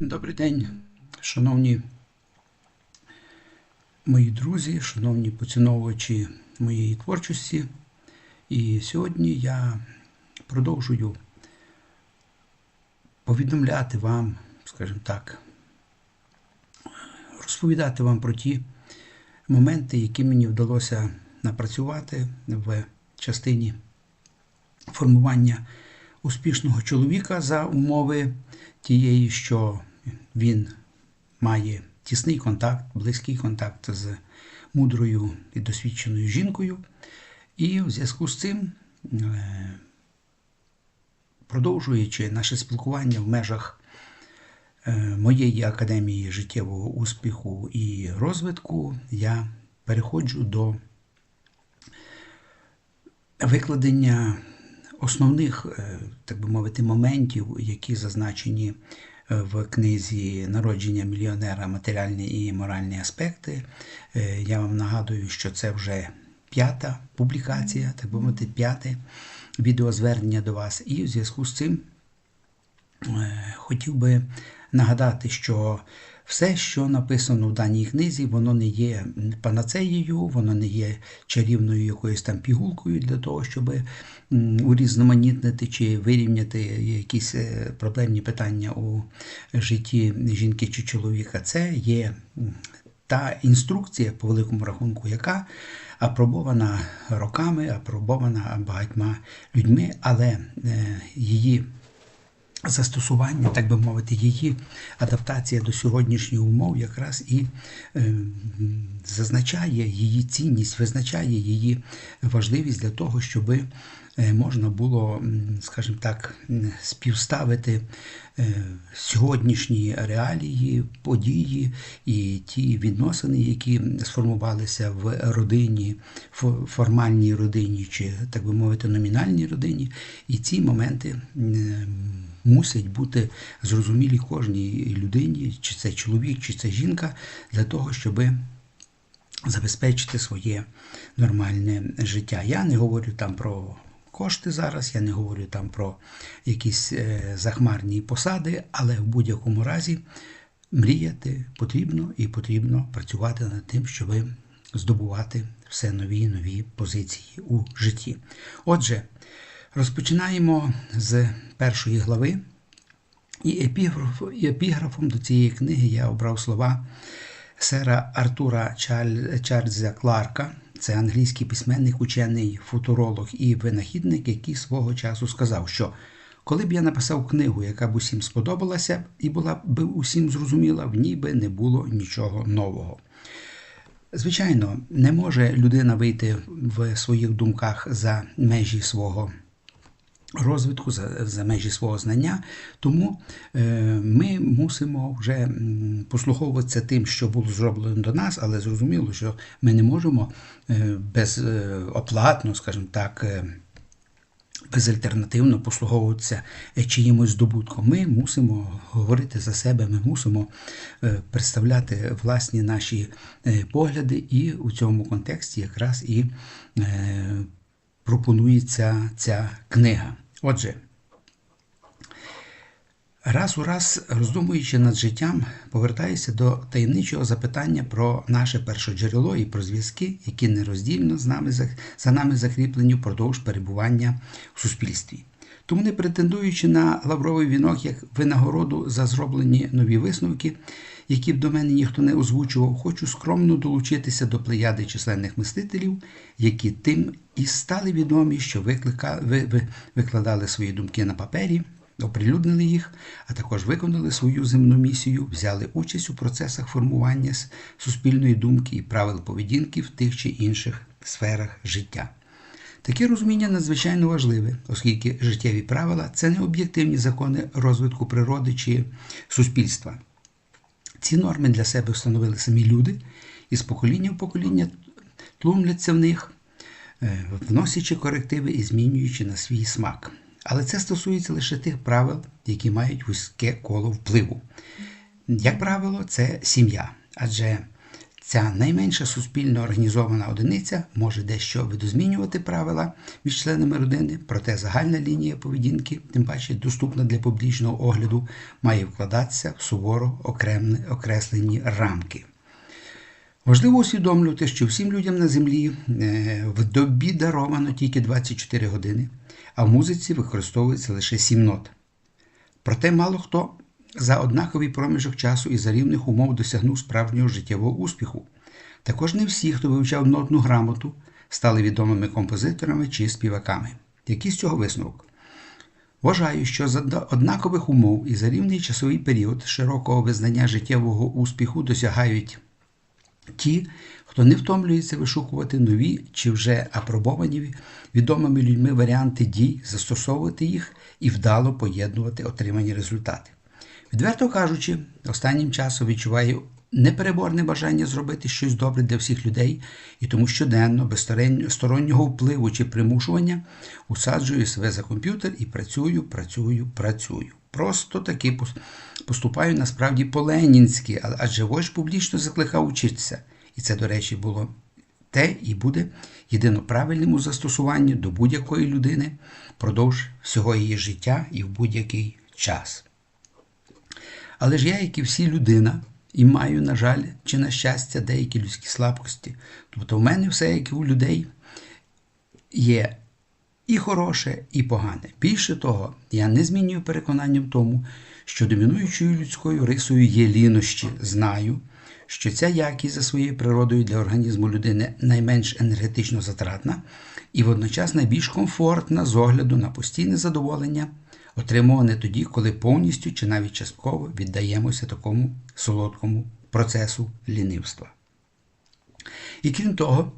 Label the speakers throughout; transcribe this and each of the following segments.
Speaker 1: Добрий день, шановні мої друзі, шановні поціновувачі моєї творчості. І сьогодні я продовжую повідомляти вам, скажімо так, розповідати вам про ті моменти, які мені вдалося напрацювати в частині формування успішного чоловіка за умови тієї, що він має тісний контакт, близький контакт з мудрою і досвідченою жінкою. І в зв'язку з цим, е, продовжуючи наше спілкування в межах е, моєї академії життєвого успіху і розвитку, я переходжу до викладення основних, е, так би мовити, моментів, які зазначені в книзі Народження мільйонера матеріальні і моральні аспекти. Е, я вам нагадую, що це вже п'ята публікація, так би мовити, п'яте відеозвернення до вас. І в зв'язку з цим е, хотів би нагадати, що все, що написано в даній книзі, воно не є панацеєю, воно не є чарівною якоюсь там пігулкою для того, щоб урізноманітнити чи вирівняти якісь е, проблемні питання у житті жінки чи чоловіка. Це є та інструкція, по великому рахунку, яка апробована роками, апробована багатьма людьми, але е, її застосування, так би мовити, її адаптація до сьогоднішніх умов якраз і е, зазначає її цінність, визначає її важливість для того, щоб е, можна було, скажімо так, співставити е, сьогоднішні реалії, події і ті відносини, які сформувалися в родині, в формальній родині, чи так би мовити, номінальній родині, і ці моменти мусять бути зрозумілі кожній людині, чи це чоловік, чи це жінка, для того, щоб забезпечити своє нормальне життя. Я не говорю там про кошти зараз, я не говорю там про якісь е, захмарні посади, але в будь-якому разі мріяти потрібно і потрібно працювати над тим, щоб здобувати все нові і нові позиції у житті. Отже, Розпочинаємо з першої глави. І, епіграф, епіграфом до цієї книги я обрав слова сера Артура Чарльза Кларка. Це англійський письменник, учений, футуролог і винахідник, який свого часу сказав, що коли б я написав книгу, яка б усім сподобалася і була б усім зрозуміла, в ній би не було нічого нового. Звичайно, не може людина вийти в своїх думках за межі свого розвитку, за, за межі свого знання. Тому е, ми мусимо вже послуховуватися тим, що було зроблено до нас, але зрозуміло, що ми не можемо е, безоплатно, скажімо так. Е, Безальтернативно послуговуватися е, чиїмось здобутком. Ми мусимо говорити за себе, ми мусимо е, представляти власні наші е, погляди, і у цьому контексті якраз і пропонується ця книга. Отже, раз у раз, роздумуючи над життям, повертаюся до таємничого запитання про наше першоджерело і про зв'язки, які нероздільно з нами, за нами закріплені впродовж перебування в суспільстві. Тому, не претендуючи на лавровий вінок як винагороду за зроблені нові висновки, які б до мене ніхто не озвучував, хочу скромно долучитися до плеяди численних мислителів, які тим і стали відомі, що виклика, ви, ви, викладали свої думки на папері, оприлюднили їх, а також виконали свою земну місію, взяли участь у процесах формування суспільної думки і правил поведінки в тих чи інших сферах життя. Таке розуміння надзвичайно важливе, оскільки життєві правила це не об'єктивні закони розвитку природи чи суспільства. Ці норми для себе встановили самі люди і з покоління в покоління тлумляться в них, е, вносячи корективи і змінюючи на свій смак. Але це стосується лише тих правил, які мають вузьке коло впливу. Як правило, це сім'я. Адже Ця найменша суспільно організована одиниця може дещо видозмінювати правила між членами родини, проте загальна лінія поведінки, тим паче доступна для публічного огляду, має вкладатися в суворо окреслені рамки. Важливо усвідомлювати, що всім людям на землі е, в добі даровано тільки 24 години, а в музиці використовується лише 7 нот. Проте мало хто за однаковий проміжок часу і за рівних умов досягнув справжнього життєвого успіху. Також не всі, хто вивчав нотну грамоту, стали відомими композиторами чи співаками. Який з цього висновок? Вважаю, що за однакових умов і за рівний часовий період широкого визнання життєвого успіху досягають ті, хто не втомлюється вишукувати нові чи вже апробовані відомими людьми варіанти дій, застосовувати їх і вдало поєднувати отримані результати. Відверто кажучи, останнім часом відчуваю непереборне бажання зробити щось добре для всіх людей, і тому щоденно, без стороннього впливу чи примушування, усаджую себе за комп'ютер і працюю, працюю, працюю. Просто таки поступаю насправді по-ленінськи, адже вождь публічно закликав учитися. І це, до речі, було те і буде єдино правильним у застосуванні до будь-якої людини впродовж всього її життя і в будь-який час. Але ж я, як і всі людина, і маю, на жаль, чи на щастя, деякі людські слабкості. Тобто в мене все, як і у людей, є і хороше, і погане. Більше того, я не змінюю переконання в тому, що домінуючою людською рисою є лінощі. Знаю, що ця якість за своєю природою для організму людини найменш енергетично затратна і водночас найбільш комфортна з огляду на постійне задоволення отримуване тоді, коли повністю чи навіть частково віддаємося такому солодкому процесу лінивства. І крім того,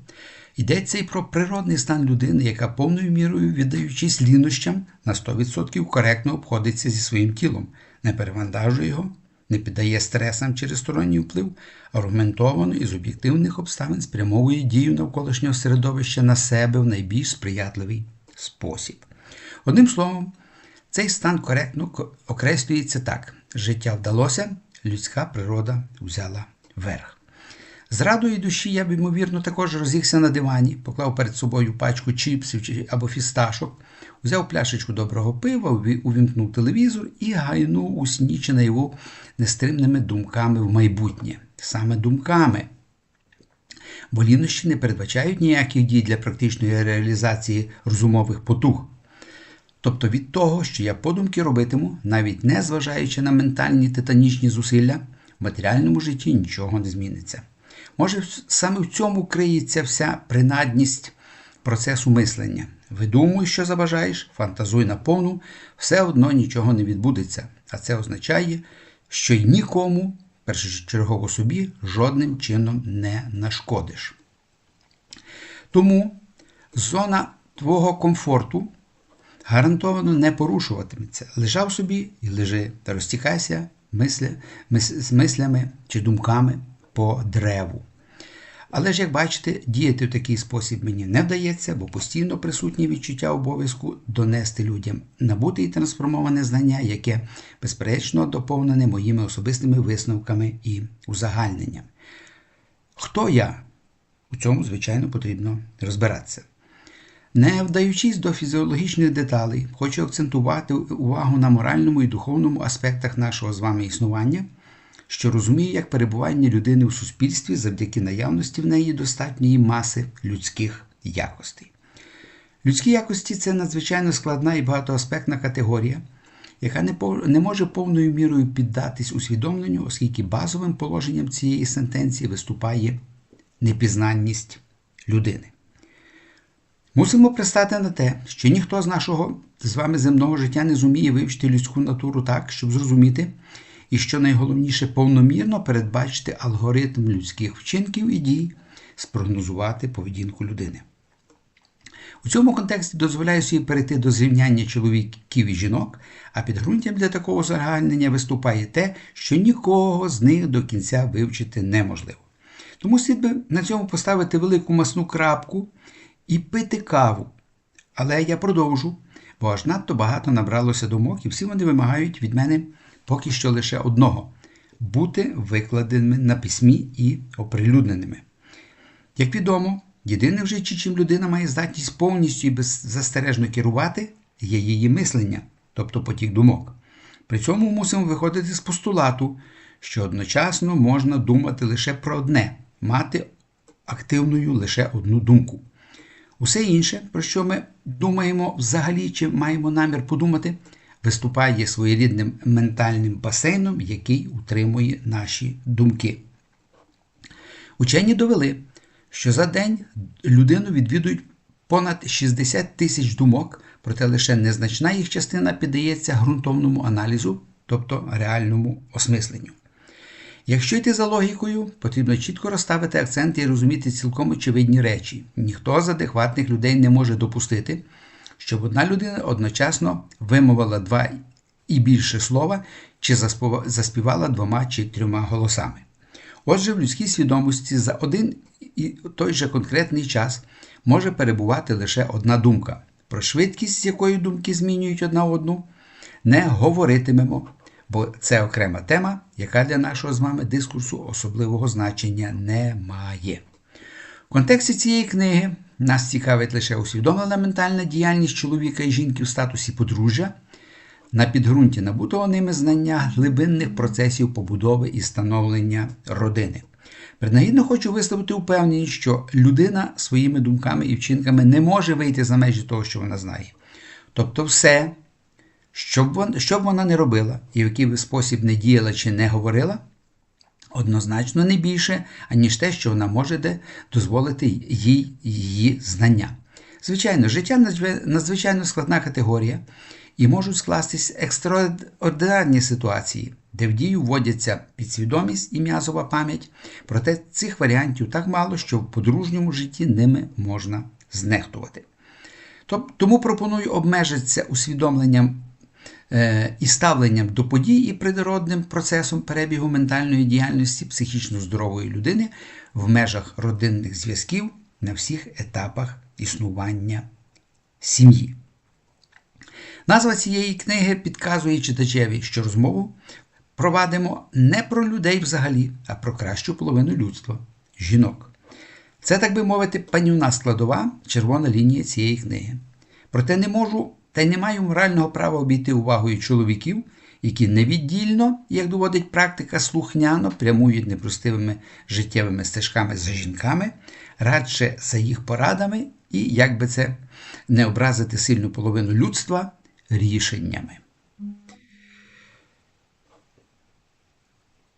Speaker 1: йдеться і про природний стан людини, яка повною мірою, віддаючись лінощам, на 100% коректно обходиться зі своїм тілом, не перевантажує його, не піддає стресам через сторонній вплив, аргументовано і з об'єктивних обставин спрямовує дію навколишнього середовища на себе в найбільш сприятливий спосіб. Одним словом, цей стан коректно окреслюється так: життя вдалося, людська природа взяла верх. З радої душі я б, ймовірно, також розігся на дивані, поклав перед собою пачку чіпсів або фісташок, взяв пляшечку доброго пива, увімкнув телевізор і гайнув у сні чи наяву нестримними думками в майбутнє. Саме думками. Бо не передбачають ніяких дій для практичної реалізації розумових потуг. Тобто від того, що я подумки робитиму, навіть не зважаючи на ментальні титанічні зусилля, в матеріальному житті нічого не зміниться. Може, саме в цьому криється вся принадність процесу мислення. Видумуй, що забажаєш, фантазуй наповну, все одно нічого не відбудеться. А це означає, що й нікому, першочергово собі, жодним чином не нашкодиш. Тому зона твого комфорту гарантовано не порушуватиметься. Лежав собі і лежи, та розтікайся мисля, мис, мислями чи думками по древу. Але ж, як бачите, діяти в такий спосіб мені не вдається, бо постійно присутнє відчуття обов'язку донести людям набути і трансформоване знання, яке, безперечно, доповнене моїми особистими висновками і узагальненням. Хто я? У цьому, звичайно, потрібно розбиратися. Не вдаючись до фізіологічних деталей, хочу акцентувати увагу на моральному і духовному аспектах нашого з вами існування, що розумію як перебування людини в суспільстві завдяки наявності в неї достатньої маси людських якостей. Людські якості це надзвичайно складна і багатоаспектна категорія, яка не може повною мірою піддатись усвідомленню, оскільки базовим положенням цієї сентенції виступає непізнанність людини. Мусимо пристати на те, що ніхто з нашого з вами земного життя не зуміє вивчити людську натуру так, щоб зрозуміти, і що найголовніше повномірно передбачити алгоритм людських вчинків і дій, спрогнозувати поведінку людини. У цьому контексті дозволяю собі перейти до зрівняння чоловіків і жінок, а підґрунтям для такого загальнення виступає те, що нікого з них до кінця вивчити неможливо. Тому слід би на цьому поставити велику масну крапку і пити каву. Але я продовжу, бо аж надто багато набралося думок, і всі вони вимагають від мене поки що лише одного бути викладеними на письмі і оприлюдненими. Як відомо, єдине в житті, чим людина має здатність повністю і беззастережно керувати, є її мислення, тобто потік думок. При цьому мусимо виходити з постулату, що одночасно можна думати лише про одне, мати активною лише одну думку. Усе інше, про що ми думаємо взагалі чи маємо намір подумати, виступає своєрідним ментальним басейном, який утримує наші думки. Учені довели, що за день людину відвідують понад 60 тисяч думок, проте лише незначна їх частина піддається ґрунтовному аналізу, тобто реальному осмисленню. Якщо йти за логікою, потрібно чітко розставити акценти і розуміти цілком очевидні речі. Ніхто з адекватних людей не може допустити, щоб одна людина одночасно вимовила два і більше слова чи заспівала двома чи трьома голосами. Отже, в людській свідомості за один і той же конкретний час може перебувати лише одна думка. Про швидкість, з якої думки змінюють одна одну, не говоритимемо, бо це окрема тема, яка для нашого з вами дискурсу особливого значення не має. В контексті цієї книги нас цікавить лише усвідомлена ментальна діяльність чоловіка і жінки в статусі подружжя на підґрунті набутого ними знання глибинних процесів побудови і становлення родини. Принагідно хочу висловити упевненість, що людина своїми думками і вчинками не може вийти за межі того, що вона знає. Тобто, все, що б вона, що б вона не робила і в який би спосіб не діяла чи не говорила, однозначно не більше, аніж те, що вона може дозволити їй її знання. Звичайно, життя надзвичайно складна категорія, і можуть скластись екстраординарні ситуації, де в дію вводяться підсвідомість і м'язова пам'ять, проте цих варіантів так мало, що в подружньому житті ними можна знехтувати. Тому пропоную обмежитися усвідомленням і ставленням до подій і природним процесом перебігу ментальної діяльності психічно здорової людини в межах родинних зв'язків на всіх етапах існування сім'ї. Назва цієї книги підказує читачеві, що розмову провадимо не про людей взагалі, а про кращу половину людства жінок. Це, так би мовити, панівна складова червона лінія цієї книги. Проте не можу та й не маю морального права обійти увагою чоловіків, які невіддільно, як доводить практика, слухняно прямують непростивими життєвими стежками за жінками, радше за їх порадами і, як би це не образити сильну половину людства, рішеннями.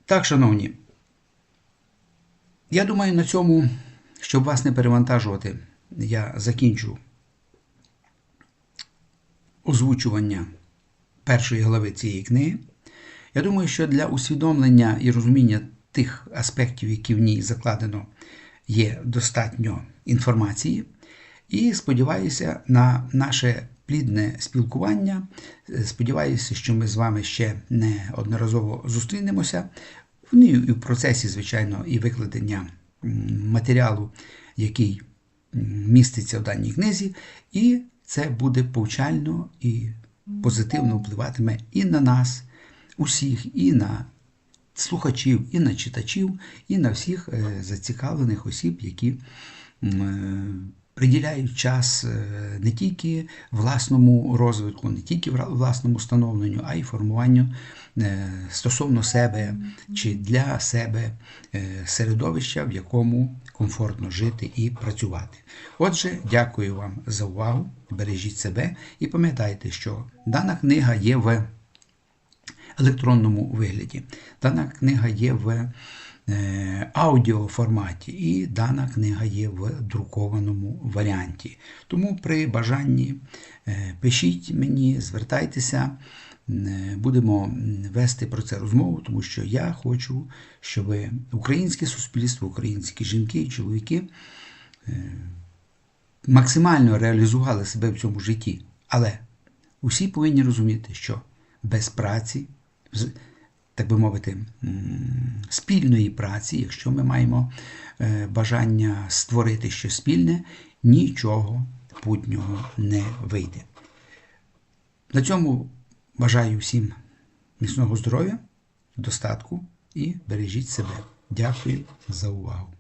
Speaker 1: Так, шановні, я думаю, на цьому, щоб вас не перевантажувати, я закінчу озвучування першої глави цієї книги. Я думаю, що для усвідомлення і розуміння тих аспектів, які в ній закладено, є достатньо інформації. І сподіваюся на наше плідне спілкування. Сподіваюся, що ми з вами ще неодноразово зустрінемося. Вони і в процесі, звичайно, і викладення матеріалу, який міститься в даній книзі, і це буде повчально і позитивно впливатиме і на нас, усіх, і на слухачів, і на читачів, і на всіх е, зацікавлених осіб, які приділяють час е, не тільки власному розвитку, не тільки власному становленню, а й формуванню е, стосовно себе чи для себе е, середовища, в якому комфортно жити і працювати. Отже, дякую вам за увагу. Бережіть себе і пам'ятайте, що дана книга є в електронному вигляді. Дана книга є в Е, аудіоформаті, і дана книга є в друкованому варіанті. Тому при бажанні е, пишіть мені, звертайтеся, будемо вести про це розмову, тому що я хочу, щоб українське суспільство, українські жінки і чоловіки максимально реалізували себе в цьому житті. Але усі повинні розуміти, що без праці так би мовити, спільної праці, якщо ми маємо е, бажання створити щось спільне, нічого путнього не вийде. На цьому бажаю всім міцного здоров'я, достатку і бережіть себе. Дякую за увагу.